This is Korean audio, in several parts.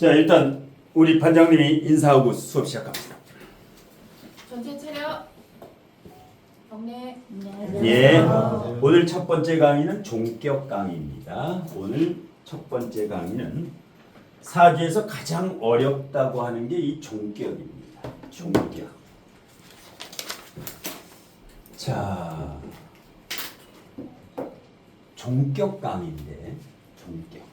자 일단 우리 반장님이 인사하고 수업 시작합니다. 전체 차려. 경례. 예. 오늘 첫 번째 강의는 종격 강의입니다. 오늘 첫 번째 강의는 사주에서 가장 어렵다고 하는 게 이 종격입니다. 종격. 자, 종격 강의인데 종격.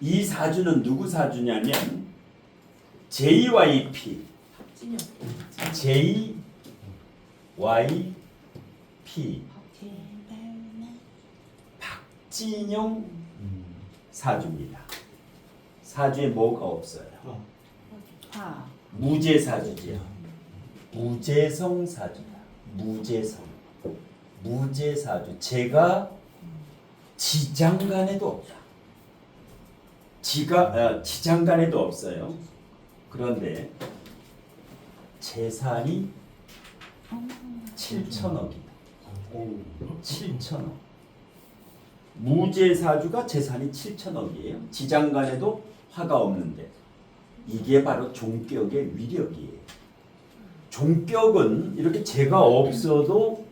이 사주는 누구 사주냐면 JYP 진영. J Y P 박진영 사주입니다. 사주에 뭐가 없어요? 파 무제 사주지요. 무제성 사주다. 무제성. 무제 사주. 제가 지장간에도 없다. 지가 아, 지장간에도 없어요. 그런데 재산이 7천억이다. 7천억. 무제사주가 재산이 7천억이에요. 지장간에도 화가 없는데 이게 바로 종격의 위력이에요. 종격은 이렇게 재가 없어도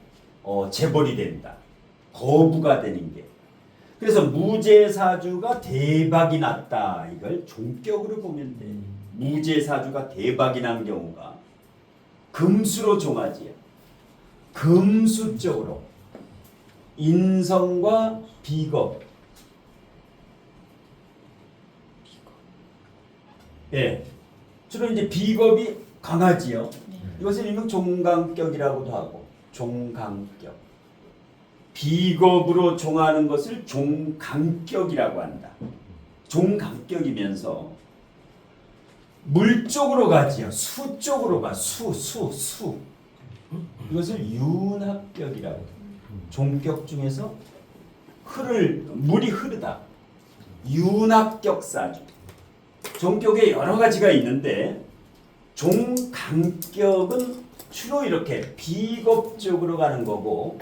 어, 재벌이 된다. 거부가 되는 게. 그래서 무제사주가 대박이 났다. 이걸 종격으로 보면 돼. 무제사주가 대박이 난 경우가 금수로 종하지요. 금수 쪽으로 인성과 비겁. 예. 주로 이제 비겁이 강하지요. 이것을 일명 종강격이라고도 하고 종강격. 비겁으로 종하는 것을 종강격이라고 한다. 종강격이면서 물 쪽으로 가지요. 수 쪽으로 가. 수, 수, 수. 이것을 윤합격이라고. 종격 중에서 흐를 물이 흐르다. 윤합격 사주. 종격에 여러 가지가 있는데 종강격은 주로 이렇게 비겁적으로 가는 거고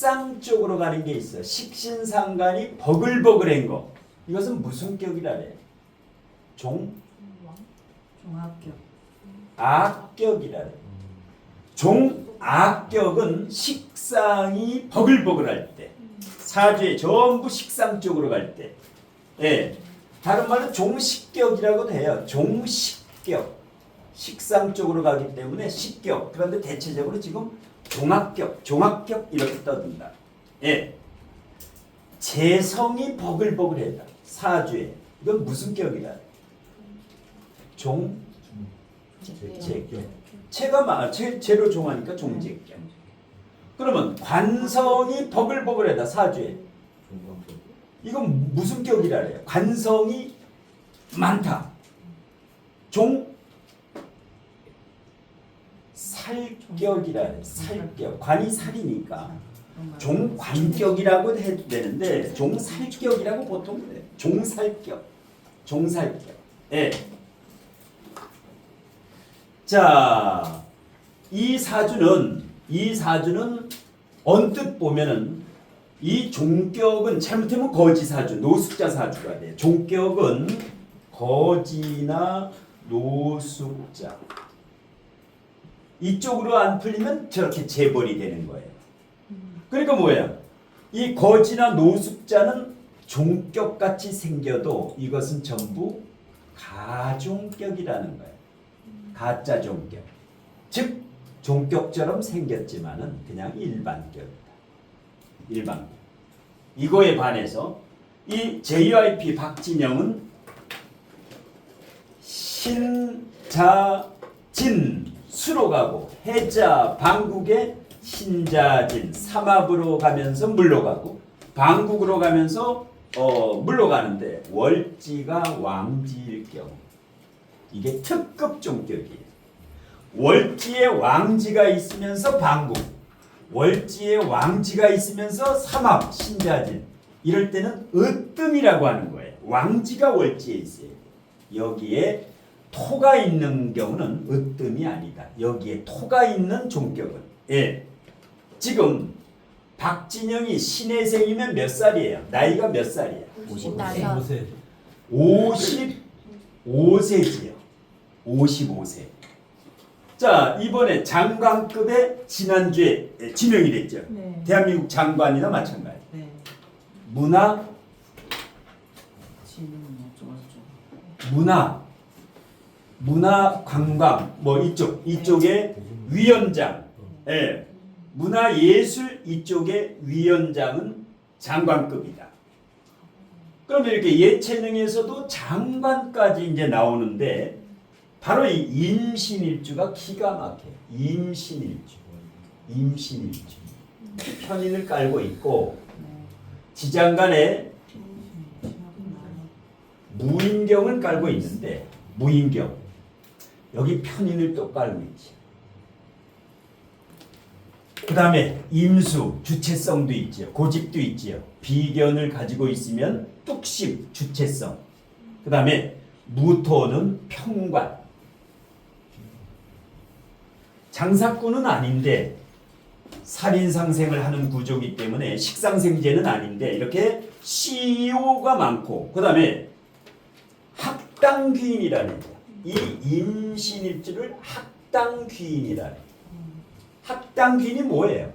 식상 쪽으로 가는 게 있어. 식신상간이 버글버글한 거. 이것은 무슨 격이라 그래? 종 종합격 악격이라 그래. 종악격은 식상이 버글버글할 때, 사주에 전부 식상 쪽으로 갈 때, 예, 다른 말로 종식격이라고도 해요. 종식격, 식상 쪽으로 가기 때문에 식격. 그런데 대체적으로 지금 종악격, 종악격 이렇게 떠든다. 예, 재성이 버글버글하다. 사주에 이건 무슨 격이라? 종 제격. 체가 마, 체, 체로 종하니까 종제격. 그러면 관성이 버글버글하다 사주에. 이건 무슨 격이라 그래요? 관성이 많다. 종 살격이라. 살격. 관이 살이니까 종관격이라고 해도 되는데 종살격이라고 보통 그래요. 종살격. 종살격. 예. 자, 이 사주는 이 사주는 언뜻 보면은 이 종격은 잘못하면 거지 사주, 노숙자 사주가 돼. 종격은 거지나 노숙자. 이쪽으로 안 풀리면 저렇게 재벌이 되는 거예요. 그러니까 뭐야? 이 거지나 노숙자는 종격같이 생겨도 이것은 전부 가종격이라는 거예요. 가짜 종격. 즉 종격처럼 생겼지만은 그냥 일반격이다. 일반. 이거에 반해서 이 JYP 박진영은 신자진 수로 가고 해자 방국에 신자진 삼합으로 가면서 물로 가고 방국으로 가면서 어 물로 가는데 월지가 왕지일 경우 이게 특급 종격이에요. 월지에 왕지가 있으면서 방국, 월지에 왕지가 있으면서 삼합, 신자진. 이럴 때는 으뜸이라고 하는 거예요. 왕지가 월지에 있어요. 여기에 토가 있는 경우는 으뜸이 아니다. 여기에 토가 있는 종격은 예. 지금 박진영이 신혜생이면 몇 살이에요? 나이가 몇 살이에요? 55세 55세지요. 55세. 자, 이번에 장관급의 지난주에 지명이 됐죠. 네. 대한민국 장관이나 마찬가지. 네. 문화. 문화, 문화 관광 뭐 이쪽 이쪽에 위원장, 예, 문화 예술 이쪽의 위원장은 장관급이다. 그럼 이렇게 예체능에서도 장관까지 이제 나오는데 바로 이 임신일주가 기가 막혀요. 임신일주, 임신일주 편인을 깔고 있고 네. 지장 간에 지나구나. 무인경을 깔고 있는데 무인경 여기 편인을 또 깔고 있지. 그 다음에 임수 주체성도 있지요. 고집도 있지요. 비견을 가지고 있으면 뚝심 주체성. 그 다음에 무토는 평관. 장사꾼은 아닌데 살인상생을 하는 구조이기 때문에 식상생제는 아닌데 이렇게 CEO가 많고 그 다음에 학당귀인이라는 거야. 이 임신일주를 학당귀인이라는 거야. 학당귀인이 뭐예요?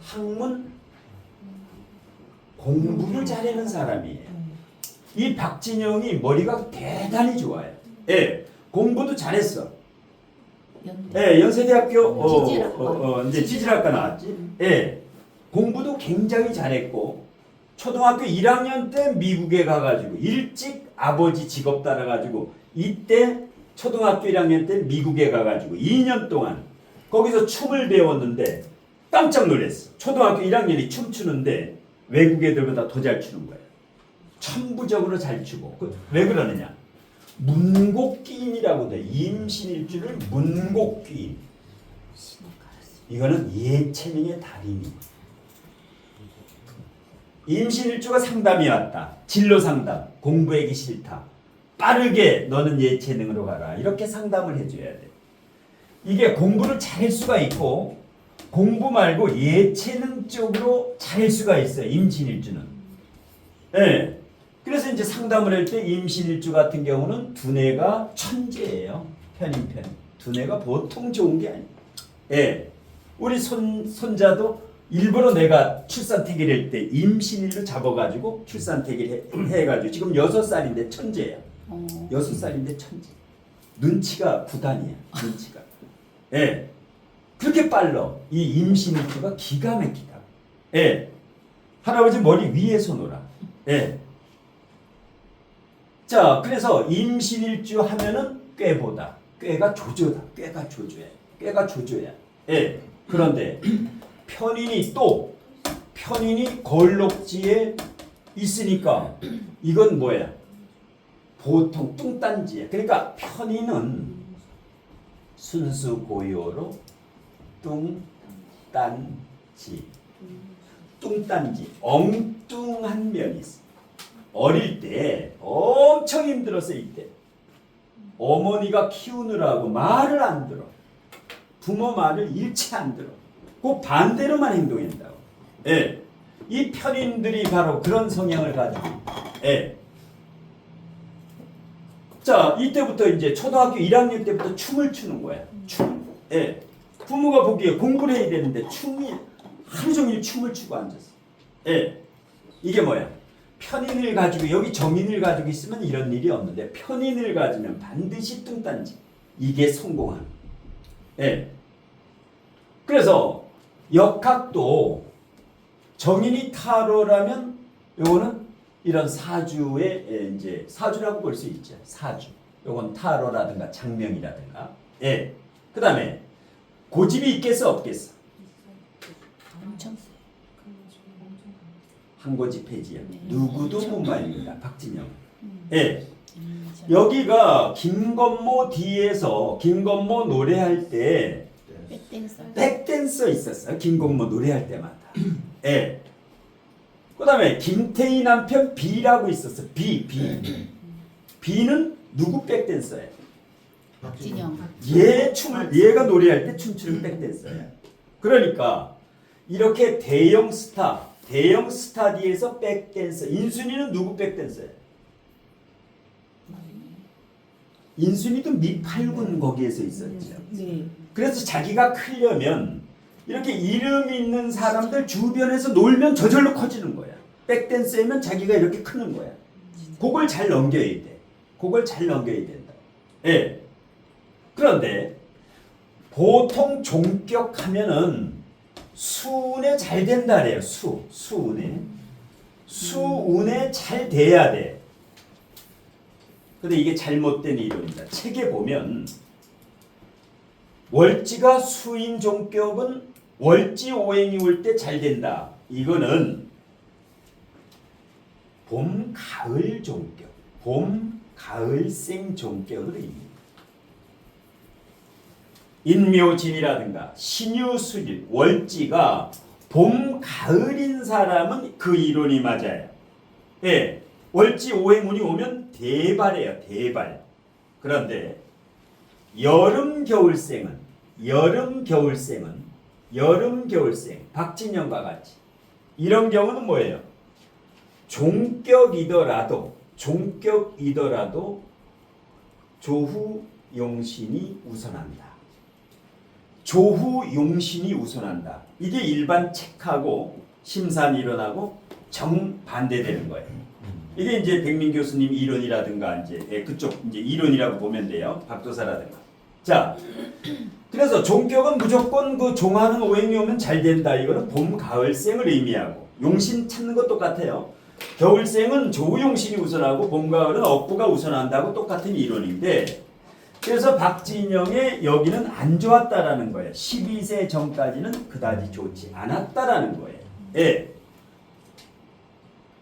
학문 공부를 잘하는 사람이에요. 네. 이 박진영이 머리가 대단히 좋아요. 예, 공부도 잘했어. 예, 연세대학교 어. 어, 어, 이제 지질학과 나왔지. 예, 공부도 굉장히 잘했고 초등학교 1학년 때 미국에 가가지고 일찍 아버지 직업 따라가지고 이때 초등학교 1학년 때 미국에 가가지고 2년 동안 거기서 춤을 배웠는데 깜짝 놀랐어. 초등학교 1학년이 춤추는데 외국 애들보다 더 잘 추는 거예요. 천부적으로 잘 추고 그- 왜 그러느냐? 문곡기인이라고 돼. 임신일주를 문곡기인. 이거는 예체능의 달인이. 임신일주가 상담이 왔다. 진로 상담. 공부하기 싫다. 빠르게 너는 예체능으로 가라. 이렇게 상담을 해줘야 돼. 이게 공부를 잘할 수가 있고 공부 말고 예체능 쪽으로 잘할 수가 있어요. 임신일주는. 예. 그래서 이제 상담을 할 때 임신일주 같은 경우는 두뇌가 천재예요. 편인편. 두뇌가 보통 좋은 게 아니에요. 예. 우리 손, 손자도 일부러 내가 출산 태기를 할때 임신일로 잡아가지고 출산 태기를 해, 해가지고 지금 여섯 살인데 천재야. 어. 여섯 살인데 천재. 눈치가 구단이야. 눈치가. 예. 그렇게 빨라. 이 임신일주가 기가 막히다. 예. 할아버지 머리 위에서 놀아. 예. 자, 그래서 임신일주 하면은 꾀보다. 꾀가 조조다. 꾀가 조조야. 꾀가 조조야. 예. 그런데 편인이 또 편인이 걸록지에 있으니까 이건 뭐야? 보통 뚱딴지야. 그러니까 편인은 순수 고요로 뚱딴지. 뚱딴지. 엉뚱한 면이 있어. 어릴 때 엄청 힘들었어 이때. 어머니가 키우느라고 말을 안 들어. 부모 말을 일체 안 들어. 그 반대로만 행동한다고. 예. 이 편인들이 바로 그런 성향을 가지고. 예. 자, 이때부터 이제 초등학교 1학년 때부터 춤을 추는 거야. 춤. 예. 부모가 보기에 공부를 해야 되는데 춤이 하루 종일 춤을 추고 앉았어. 예. 이게 뭐야? 편인을 가지고 여기 정인을 가지고 있으면 이런 일이 없는데 편인을 가지면 반드시 뚱딴지. 이게 성공하는. 예. 그래서 역학도 정인이 타로라면 요거는 이런 사주의 예, 이제 사주라고 볼 수 있죠. 사주. 요건 타로라든가 장명이라든가. 예. 그다음에 고집이 있겠어 없겠어? 엄청 세. 한 고집 폐지야. 네. 누구도 못 말립니다. 박진영. 음. 예. 음. 여기가 김건모 뒤에서 김건모 노래할 때 백댄서. 백댄서 있었어요. 김건모 노래할 때마다. 예. 그다음에 김태희 남편 B라고 있었어. B, B. B는 누구 백댄서예요? 박진영. 얘 춤을 얘가 노래할 때 춤추는 백댄서야. 그러니까 이렇게 대형 스타 대형 스타디에서 백댄서. 인순이는 누구 백댄서예요? 인순이도 미팔군 거기에서 있었죠. 네. 그래서 자기가 크려면 이렇게 이름 있는 사람들 주변에서 놀면 저절로 커지는 거야. 백댄스면 자기가 이렇게 크는 거야. 그걸 잘 넘겨야 돼. 그걸 잘 넘겨야 된다. 예. 그런데 보통 종격 하면은 수운에 잘 된다래요. 수, 수운에. 수운에 잘 돼야 돼. 근데 이게 잘못된 이론이다. 책에 보면 월지가 수인 종격은 월지 오행이 올 때 잘 된다. 이거는 봄 가을 종격, 봄 가을 생 종격을 의미합니다. 인묘진이라든가 신유수일, 월지가 봄 가을인 사람은 그 이론이 맞아요. 예, 월지 오행운이 오면 대발이에요. 대발. 그런데 여름 겨울생은 여름 겨울생은 여름 겨울생 박진영과 같이 이런 경우는 뭐예요? 종격이더라도 종격이더라도 조후 용신이 우선한다. 조후 용신이 우선한다. 이게 일반 책하고 심산 이론하고 정반대되는 거예요. 이게 이제 백민 교수님 이론이라든가 이제 예, 그쪽 이제 이론이라고 보면 돼요. 박도사라든가. 자, 그래서 종격은 무조건 그 종하는 오행이 오면 잘 된다. 이거는 봄, 가을 생을 의미하고 용신 찾는 것 똑같아요. 겨울생은 조용신이 우선하고 봄, 가을은 억부가 우선한다고 똑같은 이론인데 그래서 박진영의 여기는 안 좋았다라는 거예요. 12세 전까지는 그다지 좋지 않았다라는 거예요. 예.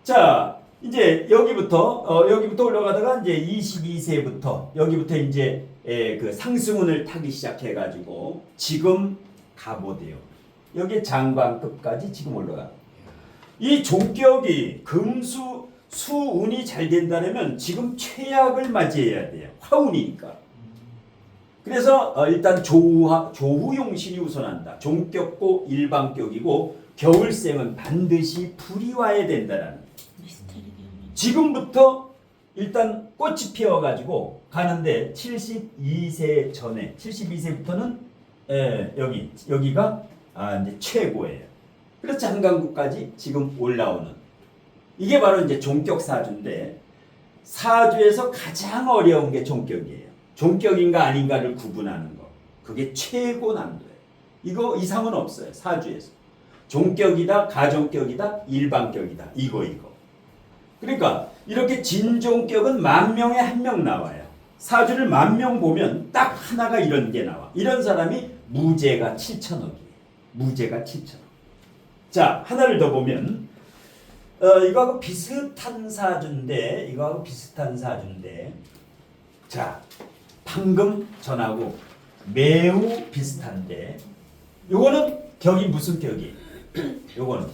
자, 이제 여기부터 어, 여기부터 올라가다가 이제 22세부터 여기부터 이제 예, 그 상승운을 타기 시작해 가지고 지금 가보대요. 여기 장관급까지 지금 올라가. 이 종격이 금수 수운이 잘 된다면 지금 최악을 맞이해야 돼요. 화운이니까. 그래서 어, 일단 조후 조후용신이 우선한다. 종격고 일반격이고 겨울생은 반드시 불이 와야 배우는 지금부터 일단 꽃이 피어가지고 가는데 72세 전에 72세부터는 예, 여기 여기가 아, 이제 최고예요. 그래서 장강국까지 지금 올라오는 이게 바로 이제 종격 사주인데 사주에서 가장 어려운 게 종격이에요. 종격인가 아닌가를 구분하는 거. 그게 최고 난도예요. 이거 이상은 없어요. 사주에서. 종격이다, 가종격이다, 일반격이다. 이거 이거. 그러니까 이렇게 진종격은 만 명에 한 명 나와요. 사주를 만 명 보면 딱 하나가 이런 게 나와. 이런 사람이 무죄가 7천억이에요. 무죄가 7천억. 자, 하나를 더 보면 어, 이거하고 비슷한 사주인데 이거하고 비슷한 사주인데 자, 방금 전하고 매우 비슷한데 요거는 격이 무슨 격이에요? 요거는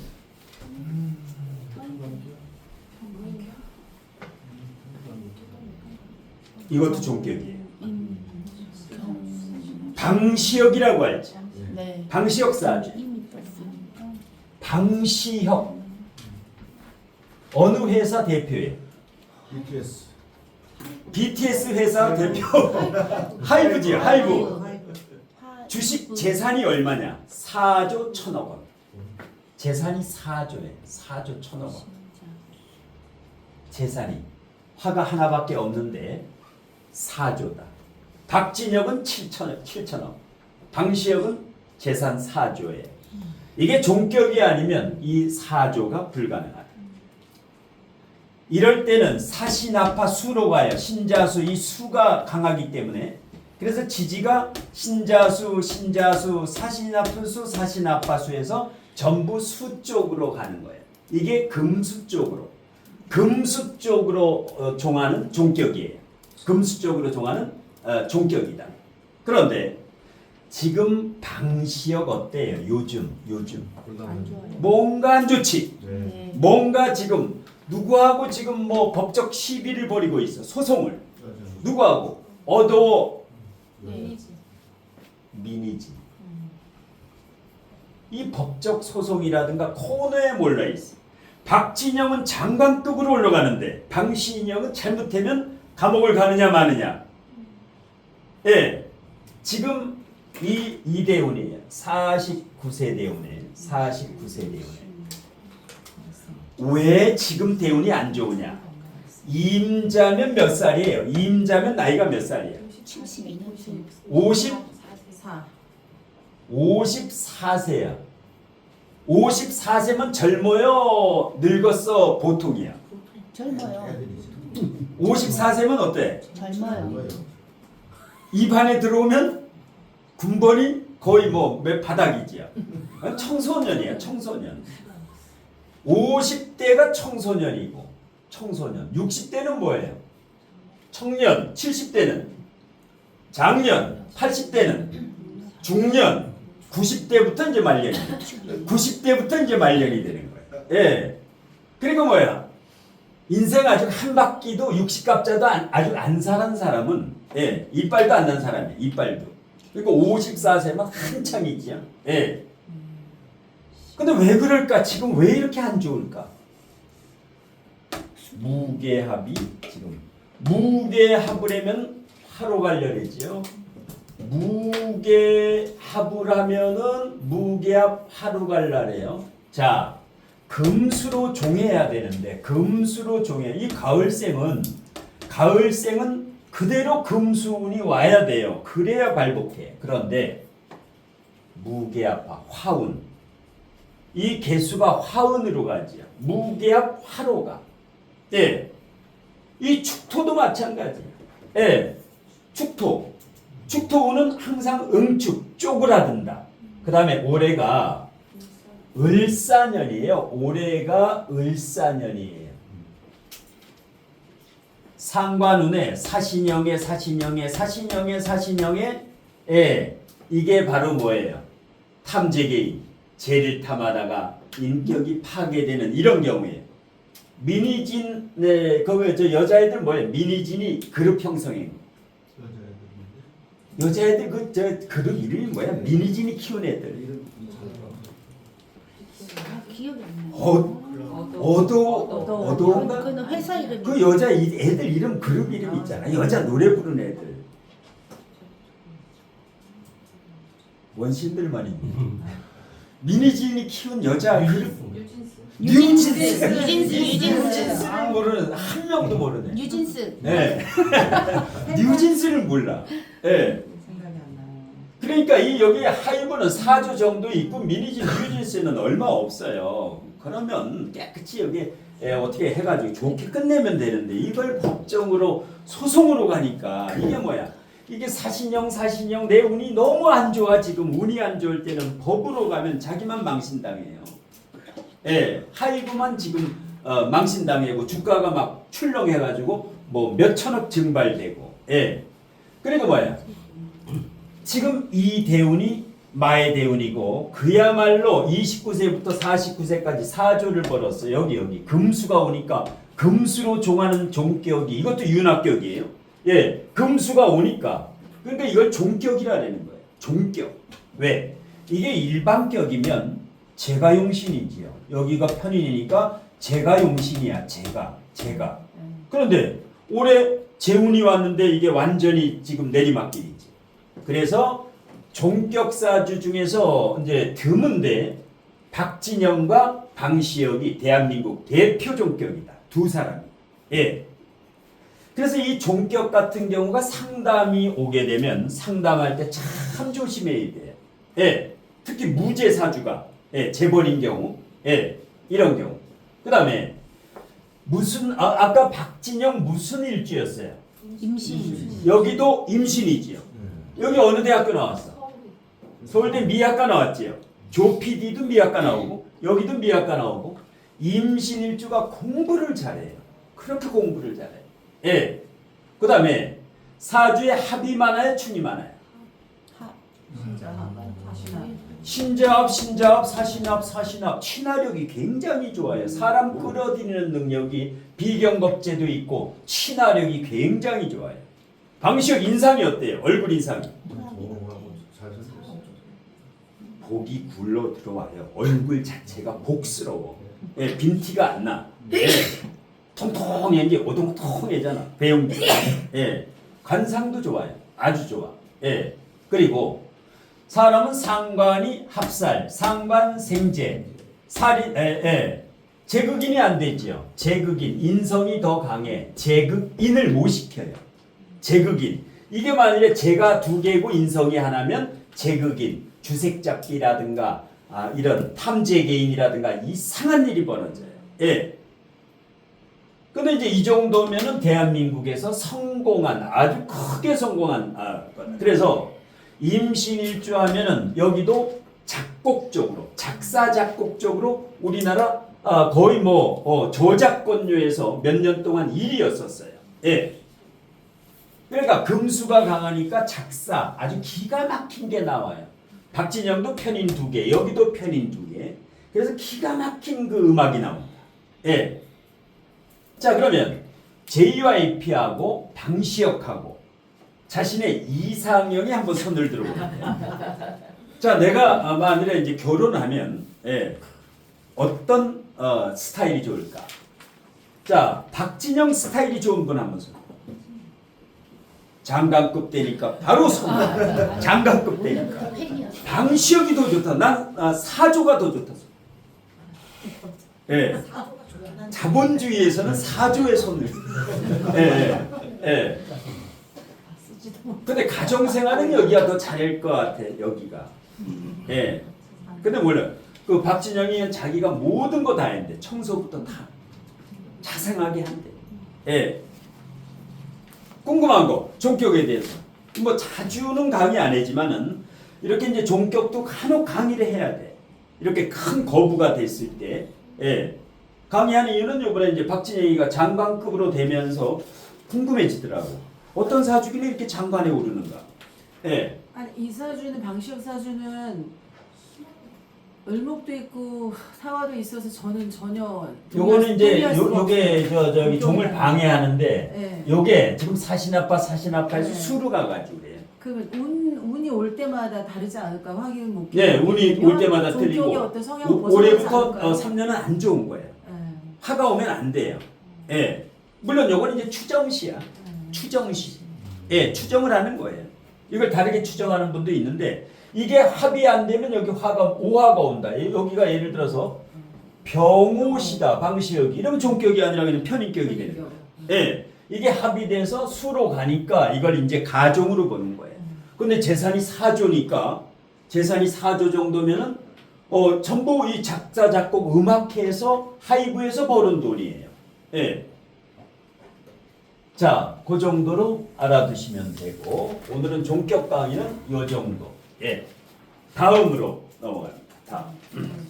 이것도 종격이에요. 임경 방시혁이라고 알죠. 네. 방시혁 사주. 방시혁 어느 회사 대표예요? BTS. BTS 회사 대표 하이브지요 하이브 화- 주식 재산이 얼마냐 4조 천억 원 재산이 4조에 4조 천억 원 재산이 화가 하나밖에 없는데 4조다 박진혁은 7천억 7천억 방시혁은 재산 4조에 이게 종격이 아니면 이 4조가 불가능하다 이럴 때는 사시나파 수로 가요. 신자수 이 수가 강하기 때문에 그래서 지지가 신자수, 신자수, 사시나프수, 사시나파수에서 전부 수 쪽으로 가는 거예요. 이게 금수 쪽으로 금수 쪽으로 어, 종하는 종격이에요. 금수 쪽으로 종하는 어, 종격이다. 그런데 지금 방시역 어때요? 요즘 요즘 안 좋아요. 뭔가 안 좋지. 네. 네. 뭔가 지금 누구하고 지금 뭐 법적 시비를 벌이고 있어 소송을. 누구하고 어두워 네. 미니지 이 법적 소송이라든가 코너에 몰려 있어. 박진영은 장관급으로 올라가는데 방신영은 잘못하면 감옥을 가느냐 마느냐. 예, 지금 이 이대훈이에요. 49세 대훈이에요. 49세 대훈. 왜 지금 대운이 안 좋으냐? 임자면 몇 살이에요? 임자면 나이가 몇 살이에요? 72년생. 50 4. 54세야. 54세면 젊어요? 늙었어? 보통이야. 젊어요. 54세면 어때? 젊어요. 이 반에 들어오면 군번이 거의 뭐몇 바닥이지요. 청소년이야, 청소년. 50대가 청소년이고, 청소년. 60대는 뭐예요? 청년. 70대는 장년. 80대는 중년. 90대부터 이제 말년이. 90대부터 이제 말년이 되는 거예요. 예. 그리고 뭐야? 인생 아직 한 바퀴도 60갑자도 안, 아직 안 살은 사람은 예, 이빨도 안 난 사람이에요. 이빨도. 그리고 54세면 한창이지요. 예. 근데 왜 그럴까? 지금 왜 이렇게 안 좋을까? 무게합이 지금 무게합을 하면 화로갈열이지요. 무게합을 하면은 무게합 화로갈날이에요. 자, 금수로 종해야 되는데 금수로 종해. 이 가을생은 가을생은 그대로 금수운이 와야 돼요. 그래야 발복해. 그런데 무게합화 화운 이 개수가 화운으로 가지요. 무게합 화로가. 예. 이 축토도 마찬가지예요. 예. 축토. 축토운은 항상 응축, 쪼그라든다. 그 다음에 올해가 을사년이에요. 올해가 을사년이에요. 상관운에 사신형에 사신형에 사신형에 사신형에 예. 이게 바로 뭐예요? 탐재개인. 죄를 탐하다가 인격이 파괴되는 이런 경우에 민희진 네 거기 저 여자애들 뭐예요? 민희진이 그룹 형성인 여자애들 그 저 그룹 이름이 뭐야? 민희진이 키운 애들 아, 기억이 안 나요. 어 어도 어도인가? 그는 회사 이름이. 그 여자 이- 애들 이름 그룹 이름 있잖아 여자 노래 부르는 애들 원신들만 있네 민희진이 키운 여자 그룹 유진스. 뉴진스 유진스. 유진스. 를 모르는 한 명도 모르네. 유진스. 네. 뉴진스를 몰라. 예. 그러니까 이 여기 하이브는 4조 정도 있고 미니진 뉴진스는 얼마 없어요. 그러면 깨끗이 여기 예, 어떻게 해가지고 좋게 끝내면 되는데 이걸 법정으로 소송으로 가니까 이게 뭐야? 이게 사신형 사신형 내 운이 너무 안 좋아 지금 운이 안 좋을 때는 법으로 가면 자기만 망신당해요. 예, 하이브만 지금 어, 망신당하고 주가가 막 출렁해가지고 뭐 몇천억 증발되고, 예. 그리고 뭐야? 지금 이 대운이 마의 대운이고 그야말로 29세부터 49세까지 사조를 벌었어. 여기 여기 금수가 오니까 금수로 종하는 종격이 이것도 윤합격이에요. 예, 금수가 오니까 그러니까 이걸 종격이라는 거예요. 종격. 왜? 이게 일반격이면 제가 용신이지요. 여기가 편인이니까 제가 용신이야. 제가 제가. 그런데 올해 재운이 왔는데 이게 완전히 지금 내리막길이지. 그래서 종격사주 중에서 이제 드문데 박진영과 방시혁이 대한민국 대표 종격이다. 두 사람이. 예. 그래서 이 종격 같은 경우가 상담이 오게 되면 상담할 때 참 조심해야 돼요. 예. 특히 무죄 사주가 예, 재벌인 경우, 예, 이런 경우. 그다음에 무슨 아, 아까 박진영 무슨 일주였어요? 임신. 여기도 임신이지요. 여기 어느 대학교 나왔어? 서울대 미학과 나왔지요. 조 PD도 미학과 나오고 여기도 미학과 나오고 임신일주가 공부를 잘해요. 그렇게 공부를 잘해요. 예. 그 다음에 사주에 합이 많아요, 충이 많아요. 신자업, 신자업, 사신업, 사신업 친화력이 굉장히 좋아요. 사람 끌어들이는 능력이 비경겁제도 있고 친화력이 굉장히 좋아요. 방시혁 인상이 어때요? 얼굴 인상이. 복이 굴러 들어와요. 얼굴 자체가 복스러워. 예, 빈티가 안 나. 예, 통통해 이제 오동통해잖아. 배영기. 예, 관상도 좋아요. 아주 좋아. 예, 그리고 사람은 상관이 합살, 상관 생재, 살이 에, 에. 제극인이 안 되지요. 제극인 인성이 더 강해. 제극인을 못 시켜요. 제극인 이게 만일에 제가 두 개고 인성이 하나면 제극인 주색잡기라든가 아, 이런 탐재개인이라든가 이상한 일이 벌어져요. 예. 근데 이제 이 정도면은 대한민국에서 성공한 아주 크게 성공한 아. 그래서 임신일주 하면은 여기도 작곡 쪽으로 작사 작곡 쪽으로 우리나라 아, 거의 뭐 어, 저작권료에서 몇 년 동안 1위였었어요. 예. 그러니까 금수가 강하니까 작사 아주 기가 막힌 게 나와요. 박진영도 편인 두 개, 여기도 편인 두 개. 그래서 기가 막힌 그 음악이 나옵니다. 예. 자 그러면 JYP하고 방시혁하고 자신의 이상형이 한번 손을 들어볼게요. 자 내가 아, 만일에 이제 결혼하면 예, 어떤 어, 스타일이 좋을까? 자 박진영 스타일이 좋은 분 한번 손. 장관급 되니까 바로 손. 장관급 되니까. 방시혁이 더 좋다. 난 아, 사조가 더 좋다. 예. 자본주의에서는 사조의 손을. 예, 예, 예. 근데 가정생활은 여기가 더 잘할 것 같아. 여기가. 예. 근데 몰라. 그 박진영이 자기가 모든 거 다 했는데 청소부터 다 자상하게 한대. 예. 궁금한 거 종격에 대해서 뭐 자주는 강의 안 하지만은 이렇게 이제 종격도 간혹 강의를 해야 돼. 이렇게 큰 거부가 됐을 때, 예. 강의하는 이유는 이번에 이제 박진영이가 장관급으로 되면서 궁금해지더라고. 어떤 사주길래 이렇게 장관에 오르는가? 예. 아니 이 사주는 방시혁 사주는 을목도 있고 사화도 있어서 저는 전혀 요거는 이제 동의할 요, 수가 요게. 저 저기 종을 방해하는데 네. 요게 지금 사신아빠 사신아빠에서 네. 수로 가가지고 그래요. 그러면 운 운이 올 때마다 다르지 않을까 확인 못. 예, 운이 올 때마다 틀리고 종격의 어떤 성향을 오- 벗어나지 올해부터? 어, 3년은 안 좋은 거예요. 예. 화가 오면 안 돼요. 예. 물론 요건 이제 추정시야. 추정시. 예, 추정을 하는 거예요. 이걸 다르게 추정하는 분도 있는데 이게 합이 안 되면 여기 화가 오화가 온다. 예, 여기가 예를 들어서 병오시다 방시혁이 이러면 종격이 아니라 그냥 편인격이 되는 거예요. 예. 이게 합이 돼서 수로 가니까 이걸 이제 가종으로 보는 거예요. 근데 재산이 사조니까 재산이 사조 정도면은 어 전부 이 작사 작곡 음악회에서 하이브에서 버는 돈이에요. 예. 자, 그 정도로 알아두시면 되고 오늘은 종격 강의는 요 정도. 예. 다음으로 넘어갑니다. 다음.